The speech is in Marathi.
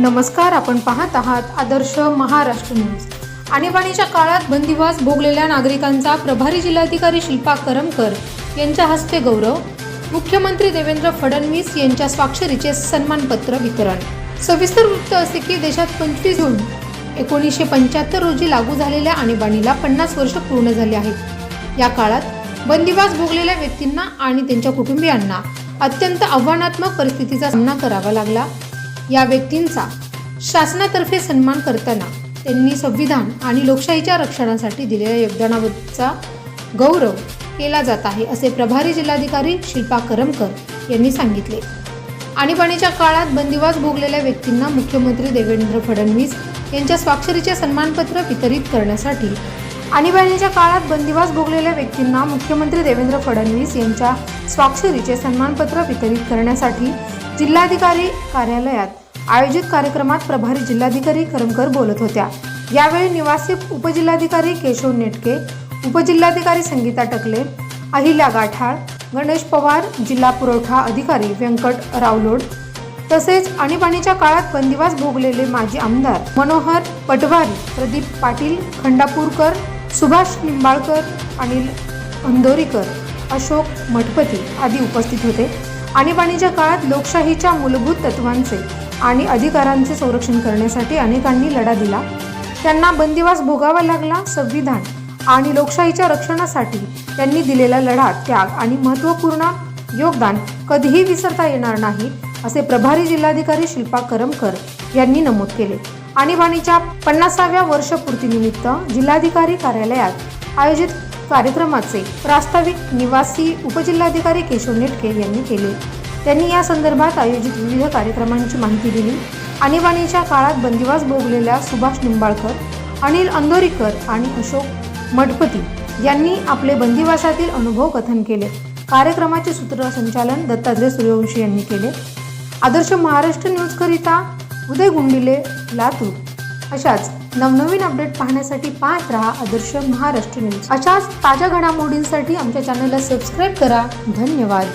नमस्कार आपण पाहत आहात आदर्श महाराष्ट्र न्यूज. आणीबाणीच्या काळात बंदिवास भोगलेल्या नागरिकांचा प्रभारी जिल्हाधिकारी शिल्पा करमकर यांच्या हस्ते गौरव. मुख्यमंत्री देवेंद्र फडणवीस यांच्या स्वाक्षरीचे सन्मानपत्र वितरण. सविस्तर वृत्त असे की देशात पंचवीस जून एकोणीसशे पंच्याहत्तर रोजी लागू झालेल्या आणीबाणीला पन्नास वर्ष पूर्ण झाली आहेत. या काळात बंदिवास भोगलेल्या व्यक्तींना आणि त्यांच्या कुटुंबियांना अत्यंत आव्हानात्मक परिस्थितीचा सामना करावा लागला. या व्यक्तींचा शासनातर्फे सन्मान करताना त्यांनी संविधान आणि लोकशाहीच्या रक्षणासाठी दिलेल्या योगदानाबद्दलचा गौरव केला जात आहे असे प्रभारी जिल्हाधिकारी शिल्पा करमकर यांनी सांगितले. आणीबाणीच्या काळात बंदिवास भोगलेल्या व्यक्तींना मुख्यमंत्री देवेंद्र फडणवीस यांच्या स्वाक्षरीचे सन्मानपत्र वितरित करण्यासाठी आणीबाणीच्या काळात बंदिवास भोगलेल्या व्यक्तींना मुख्यमंत्री देवेंद्र फडणवीस यांच्या स्वाक्षरीचे सन्मानपत्र वितरित करण्यासाठी जिल्हाधिकारी कार्यालयात आयोजित कार्यक्रमात प्रभारी जिल्हाधिकारी करमकर बोलत होत्या. यावेळी निवासी उपजिल्हाधिकारी केशव नेटके उपजिल्हाधिकारी संगीता टकले अहिल्या गाठाळ गणेश पवार जिल्हा पुरवठा अधिकारी व्यंकट रावलोड तसेच आणीबाणीच्या काळात बंदिवास भोगलेले माजी आमदार मनोहर पटवारी प्रदीप पाटील खंडापूरकर सुभाष निंबाळकर अनिल अंदोरीकर अशोक मठपती आदी उपस्थित होते. आणीबाणीच्या काळात लोकशाहीच्या मूलभूत तत्वांचे आणि अधिकारांचे संरक्षण करण्यासाठी अनेकांनी लढा दिला. त्यांना बंदिवास भोगावा लागला संविधान आणि लोकशाहीच्या रक्षणासाठी त्यांनी दिलेला लढा त्याग आणि महत्त्वपूर्ण योगदान कधीही विसरता येणार नाही असे प्रभारी जिल्हाधिकारी शिल्पा करमकर यांनी नमूद केले. आणीबाणीच्या पन्नासाव्या वर्षपूर्तीनिमित्त जिल्हाधिकारी कार्यालयात आयोजित कार्यक्रमाचे प्रास्ताविक निवासी उपजिल्हाधिकारी केशव नेटके यांनी केले. त्यांनी या संदर्भात आयोजित विविध कार्यक्रमांची माहिती दिली. आणीबाणीच्या काळात बंदिवास भोगलेल्या सुभाष निंबाळकर अनिल अंदोरीकर आणि अशोक मठपती यांनी आपले बंदिवासातील अनुभव कथन केले. कार्यक्रमाचे सूत्रसंचालन दत्तात्रय सूर्यवंशी यांनी केले. आदर्श महाराष्ट्र न्यूजकरिता उदय गुंडिले लातूर. अशाच नवनवीन अपडेट पाहण्यासाठी पाहत रहा आदर्श महाराष्ट्र न्यूज. अशाच ताज्या घडामोडींसाठी आमच्या चॅनलला सबस्क्राईब करा. धन्यवाद.